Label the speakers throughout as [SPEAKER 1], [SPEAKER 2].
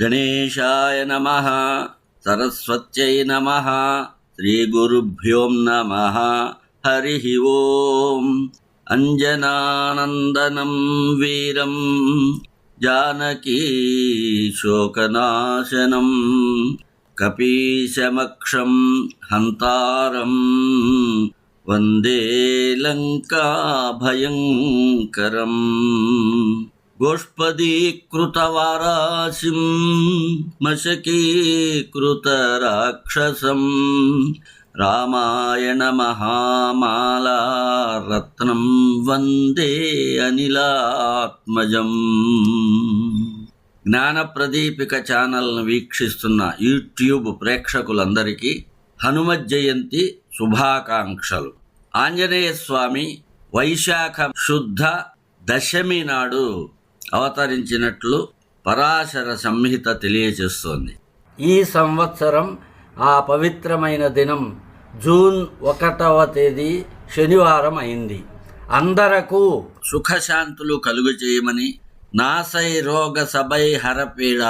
[SPEAKER 1] गणेशाय नमः सरस्वत्यै नमः श्रीगुरुभ्योम् नमः हरिः ओम्। वीरं जानकी शोकनाशनम् कपीशमक्षं हन्तारं वन्दे लङ्काभयङ्करम् गोष्पदीकृतवाराशिं मशकीकृतराक्षसं रामायणमहामालारत्नं वन्दे अनिलात्मजम् జ్ఞాన జ్ఞానప్రదీపిక ఛానల్ను వీక్షిస్తున్న యూట్యూబ్ ప్రేక్షకులందరికీ హనుమ జయంతి శుభాకాంక్షలు. ఆంజనేయ స్వామి వైశాఖ శుద్ధ దశమి నాడు అవతరించినట్లు పరాశర సంహిత తెలియజేస్తోంది. ఈ సంవత్సరం ఆ పవిత్రమైన దినం జూన్ ఒకటవ తేదీ శనివారం అయింది. అందరకు సుఖశాంతులు కలుగు చేయమని నాసై రోగ సభై హరపీడ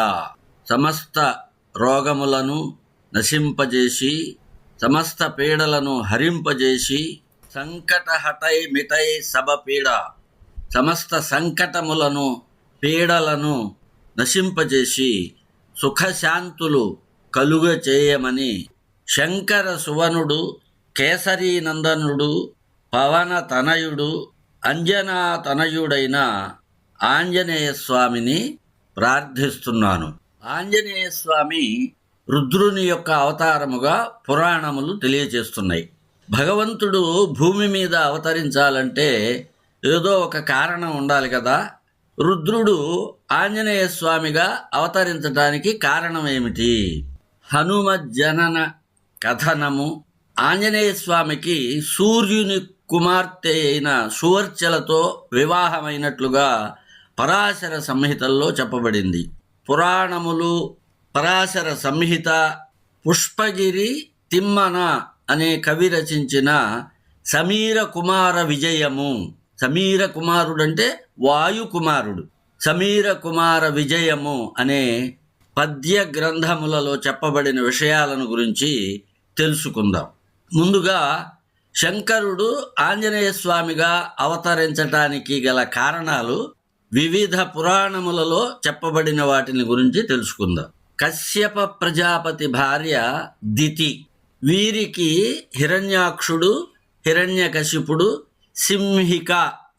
[SPEAKER 1] సమస్త రోగములను నశింపజేసి సమస్త పీడలను హరింపజేసి సంకట హటై మిటై సభ పీడ. సమస్త సంకటములను పీడలను నశింపజేసి సుఖశాంతులు కలుగ చేయమని శంకర సువనుడు కేసరీనందనుడు పవన తనయుడు అంజనా తనయుడైన ఆంజనేయ స్వామిని ప్రార్థిస్తున్నాను. ఆంజనేయ స్వామి రుద్రుని యొక్క అవతారముగా పురాణములు తెలియజేస్తున్నాయి భగవంతుడు భూమి మీద అవతరించాలంటే ఏదో ఒక కారణం ఉండాలి కదా. రుద్రుడు ఆంజనేయ స్వామిగా అవతరించడానికి కారణం ఏమిటి? హనుమ జనన కథనము. ఆంజనేయ స్వామికి సూర్యుని కుమార్తె అయిన సువర్చలతో వివాహమైనట్లుగా పరాశర సంహితల్లో చెప్పబడింది. పురాణములు పరాశర సంహిత పుష్పగిరి తిమ్మన అనే కవి రచించిన సమీర కుమార విజయము. సమీర కుమారుడు అంటే వాయు కుమారుడు సమీర కుమార విజయము అనే పద్య గ్రంథములలో చెప్పబడిన విషయాలను గురించి తెలుసుకుందాం. ముందుగా శంకరుడు ఆంజనేయ స్వామిగా అవతరించటానికి గల కారణాలు వివిధ పురాణములలో చెప్పబడిన వాటిని గురించి తెలుసుకుందాం. కశ్యప ప్రజాపతి భార్య దితి. వీరికి హిరణ్యాక్షుడు హిరణ్యకశిపుడు సింహిక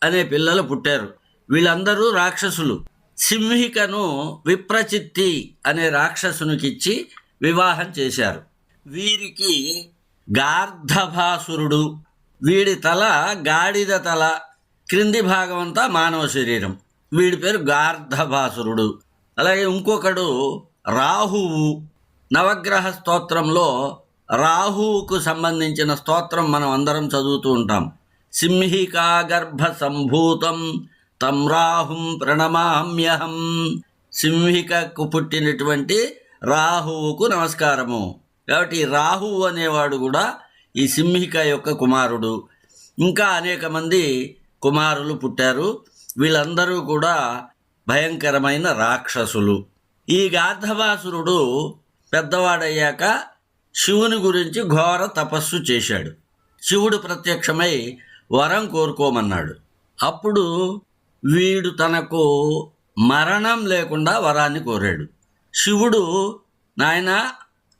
[SPEAKER 1] అనే పిల్లలు పుట్టారు. వీళ్ళందరూ రాక్షసులు. సింహికను విప్రచిత్తి అనే రాక్షసునికిచ్చి వివాహం చేశారు. వీరికి గార్ధభాసురుడు. వీడి తల గాడిద తల క్రింది భాగం అంతా మానవ శరీరం. వీడి పేరు గార్ధభాసురుడు. అలాగే ఇంకొకడు రాహువు. నవగ్రహ స్తోత్రంలో రాహువుకు సంబంధించిన స్తోత్రం మనం అందరం చదువుతూ ఉంటాం. సింహికా గర్భ సంభూతం తం రాహుం ప్రణమామ్యహం. సింహికకు పుట్టినటువంటి రాహువుకు నమస్కారము. కాబట్టి రాహువు అనేవాడు కూడా ఈ సింహిక యొక్క కుమారుడు. ఇంకా అనేక మంది కుమారులు పుట్టారు. వీళ్ళందరూ కూడా భయంకరమైన రాక్షసులు. ఈ గార్ధవాసురుడు పెద్దవాడయ్యాక శివుని గురించి ఘోర తపస్సు చేశాడు. శివుడు ప్రత్యక్షమై వరం కోరుకోమన్నాడు. అప్పుడు వీడు తనకు మరణం లేకుండా వరాన్ని కోరాడు. శివుడు నాయన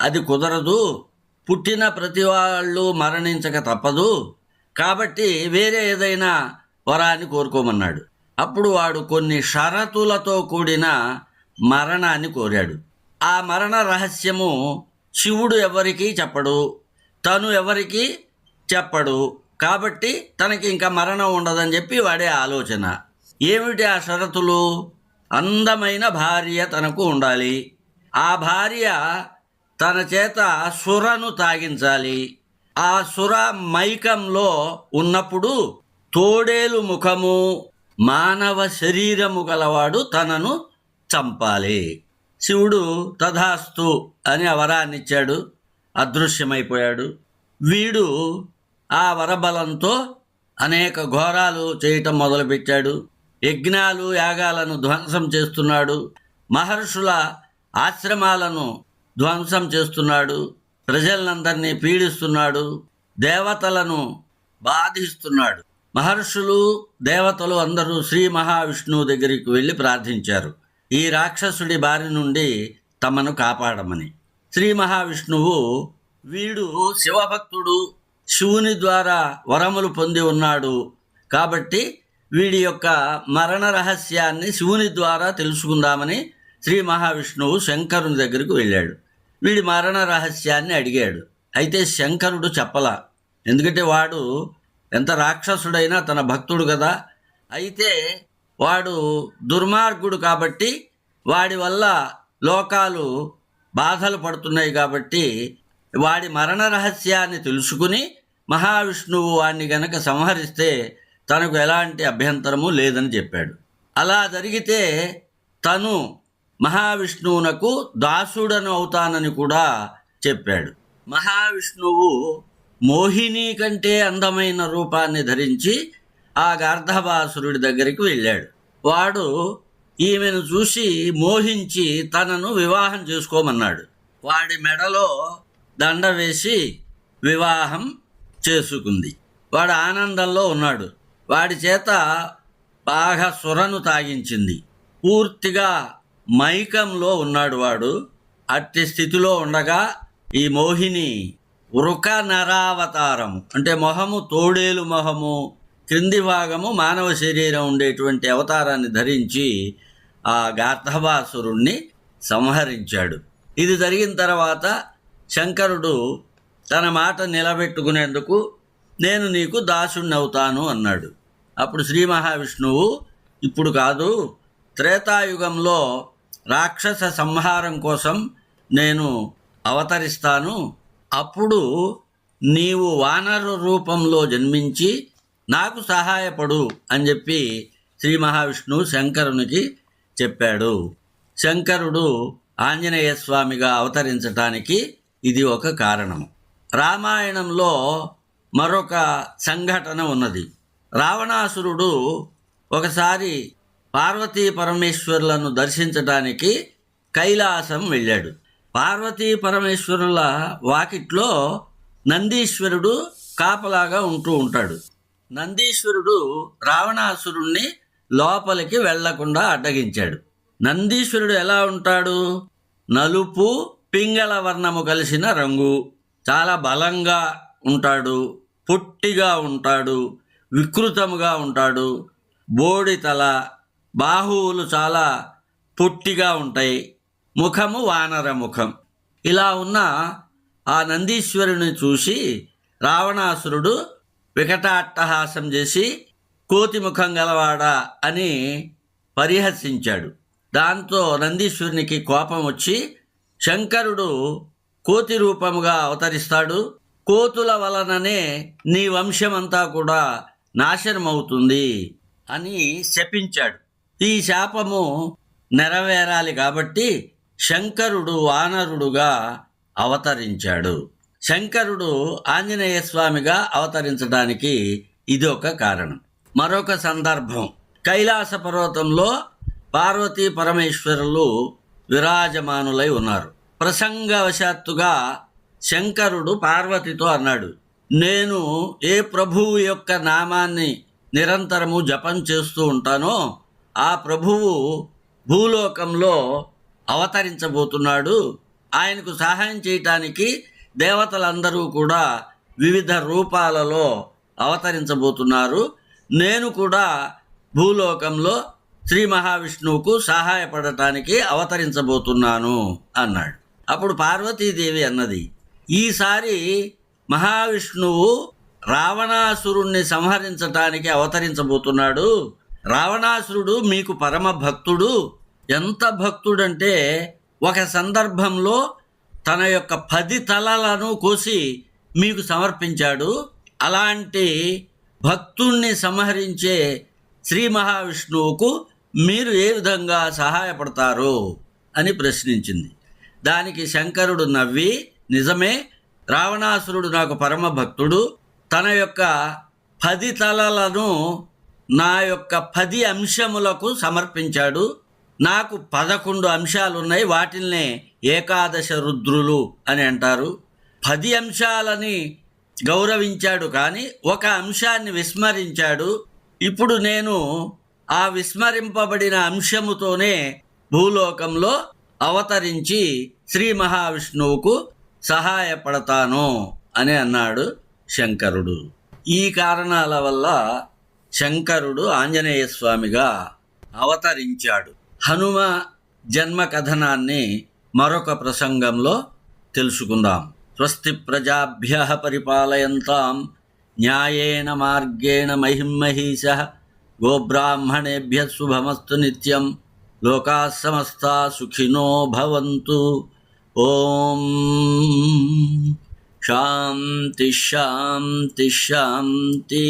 [SPEAKER 1] అది కుదరదు. పుట్టిన ప్రతి వాళ్ళు మరణించక తప్పదు. కాబట్టి వేరే ఏదైనా వరాన్ని కోరుకోమన్నాడు. అప్పుడు వాడు కొన్ని షరతులతో కూడిన మరణాన్ని కోరాడు. ఆ మరణ రహస్యము శివుడు ఎవరికీ చెప్పడు తను ఎవరికీ చెప్పడు. కాబట్టి తనకి ఇంకా మరణం ఉండదని చెప్పి వాడే ఆలోచన. ఏమిటి ఆ షరతులు? అందమైన భార్య తనకు ఉండాలి. ఆ భార్య తన చేత సురను తాగించాలి. ఆ సుర మైకంలో ఉన్నప్పుడు తోడేలు ముఖము మానవ శరీరము గలవాడు తనను చంపాలి. శివుడు తథాస్తు అని ఆ వరాన్నిచ్చాడు అదృశ్యమైపోయాడు. వీడు ఆ వరబలంతో అనేక ఘోరాలు చేయటం మొదలుపెట్టాడు. యజ్ఞాలు యాగాలను ధ్వంసం చేస్తున్నాడు. మహర్షుల ఆశ్రమాలను ధ్వంసం చేస్తున్నాడు. ప్రజలందరినీ పీడిస్తున్నాడు. దేవతలను బాధిస్తున్నాడు. మహర్షులు దేవతలు అందరూ శ్రీ మహావిష్ణువు దగ్గరికి వెళ్ళి ప్రార్థించారు. ఈ రాక్షసుడి బారి నుండి తమను కాపాడమని. శ్రీ మహావిష్ణువు వీడు శివభక్తుడు శివుని ద్వారా వరములు పొంది ఉన్నాడు కాబట్టి వీడి యొక్క మరణ రహస్యాన్ని శివుని ద్వారా తెలుసుకుందామని శ్రీ మహావిష్ణువు శంకరుని దగ్గరికి వెళ్ళాడు. వీడి మరణ రహస్యాన్ని అడిగాడు. అయితే శంకరుడు చెప్పలా ఎందుకంటే వాడు ఎంత రాక్షసుడైనా తన భక్తుడు కదా. అయితే వాడు దుర్మార్గుడు కాబట్టి వాడి వల్ల లోకాలు బాధలు పడుతున్నాయి కాబట్టి వాడి మరణ రహస్యాన్ని తెలుసుకుని మహావిష్ణువు వాడిని గనక సంహరిస్తే తనకు ఎలాంటి అభ్యంతరము లేదని చెప్పాడు. అలా జరిగితే తను మహావిష్ణువునకు దాసుడను అవుతానని కూడా చెప్పాడు. మహావిష్ణువు మోహిని కంటే అందమైన రూపాన్ని ధరించి ఆ గార్ధబాసురుడి దగ్గరికి వెళ్ళాడు. వాడు ఈమెను చూసి మోహించి తనను వివాహం చేసుకోమన్నాడు. వాడి మెడలో దండ వేసి వివాహం చేసుకుంది. వాడు ఆనందంలో ఉన్నాడు. వాడి చేత బాగా సురను తాగించింది. పూర్తిగా మైకంలో ఉన్నాడు వాడు. అట్టి స్థితిలో ఉండగా ఈ మోహిని వృక నరావతారం అంటే మొహము తోడేలు మొహము క్రింది భాగము మానవ శరీరం ఉండేటువంటి అవతారాన్ని ధరించి ఆ గార్ధబాసురుణ్ణి సంహరించాడు. ఇది జరిగిన తర్వాత శంకరుడు తన మాట నిలబెట్టుకునేందుకు నేను నీకు దాసుణ్ణి అవుతాను అన్నాడు. అప్పుడు శ్రీ మహావిష్ణువు ఇప్పుడు కాదు త్రేతాయుగంలో రాక్షస సంహారం కోసం నేను అవతరిస్తాను అప్పుడు నీవు వానరు రూపంలో జన్మించి నాకు సహాయపడు అని చెప్పి శ్రీ మహావిష్ణువు శంకరునికి చెప్పాడు. శంకరుడు ఆంజనేయ స్వామిగా అవతరించటానికి ఇది ఒక కారణం రామాయణంలో మరొక సంఘటన ఉన్నది. రావణాసురుడు ఒకసారి పార్వతీ పరమేశ్వరులను దర్శించటానికి కైలాసం వెళ్ళాడు. పార్వతీ పరమేశ్వరుల వాకిట్లో నందీశ్వరుడు కాపలాగా ఉంటూ ఉంటాడు. నందీశ్వరుడు రావణాసురుణ్ణి లోపలికి వెళ్ళకుండా అడ్డగించాడు. నందీశ్వరుడు ఎలా ఉంటాడు? నలుపు పింగళ వర్ణము కలిసిన రంగు. చాలా బలంగా ఉంటాడు. పొట్టిగా ఉంటాడు. వికృతముగా ఉంటాడు. బోడి తల బాహువులు చాలా పొట్టిగా ఉంటాయి. ముఖము వానర ముఖం. ఇలా ఉన్న ఆ నందీశ్వరుని చూసి రావణాసురుడు వికటాట్టహాసం చేసి కోతి ముఖం గలవాడా? అని పరిహసించాడు. దాంతో నందీశ్వరునికి కోపం వచ్చి శంకరుడు కోతి రూపముగా అవతరిస్తాడు. కోతుల వలననే నీ వంశమంతా కూడా నాశనమవుతుంది అని శపించాడు. ఈ శాపము నెరవేరాలి కాబట్టి శంకరుడు వానరుడుగా అవతరించాడు. శంకరుడు ఆంజనేయ స్వామిగా అవతరించడానికి ఇది ఒక కారణం. మరొక సందర్భం. కైలాస పర్వతంలో పార్వతీ పరమేశ్వరులు విరాజమానులై ఉన్నారు. ప్రసంగవశాత్తుగా శంకరుడు పార్వతితో అన్నాడు నేను ఏ ప్రభువు యొక్క నామాన్ని నిరంతరము జపం చేస్తూ ఉంటానో ఆ ప్రభువు భూలోకంలో అవతరించబోతున్నాడు. ఆయనకు సహాయం చేయటానికి దేవతలందరూ కూడా వివిధ రూపాలలో అవతరించబోతున్నారు. నేను కూడా భూలోకంలో శ్రీ మహావిష్ణువుకు సహాయపడటానికి అవతరించబోతున్నాను అన్నాడు. అప్పుడు పార్వతీదేవి అన్నది ఈసారి మహావిష్ణువు రావణాసురుణ్ణి సంహరించటానికి అవతరించబోతున్నాడు. రావణాసురుడు మీకు పరమ భక్తుడు. ఎంత భక్తుడంటే ఒక సందర్భంలో తన యొక్క పది తలలను కోసి మీకు సమర్పించాడు. అలాంటి భక్తుణ్ణి సంహరించే శ్రీ మహావిష్ణువుకు మీరు ఏ విధంగా సహాయపడతారు అని ప్రశ్నించింది. దానికి శంకరుడు నవ్వి నిజమే రావణాసురుడు నాకు పరమ భక్తుడు. తన యొక్క పది తలలను నా యొక్క పది అంశములకు సమర్పించాడు. నాకు పదకొండు అంశాలు ఉన్నాయి వాటిల్నే ఏకాదశ రుద్రులు అని అంటారు. పది అంశాలని గౌరవించాడు కానీ ఒక అంశాన్ని విస్మరించాడు. ఇప్పుడు నేను ఆ విస్మరింపబడిన అంశముతోనే భూలోకంలో అవతరించి శ్రీ మహావిష్ణువుకు సహాయపడతాను అని అన్నాడు శంకరుడు. ఈ కారణాల వల్ల శంకరుడు ఆంజనేయ స్వామిగా అవతరించాడు. హనుమ జన్మ కథనాన్ని మరొక ప్రసంగంలో తెలుసుకుందాం. స్వస్తి ప్రజాభ్య పరిపాలయంతాం. న్యాయేన మార్గేణ మహిమహీష గోబ్రాహ్మణేభ్య శుభమస్తు నిత్యం. లోకా సమస్త సుఖినో భవంతు. ఓం శాంతి శాంతి శాంతి.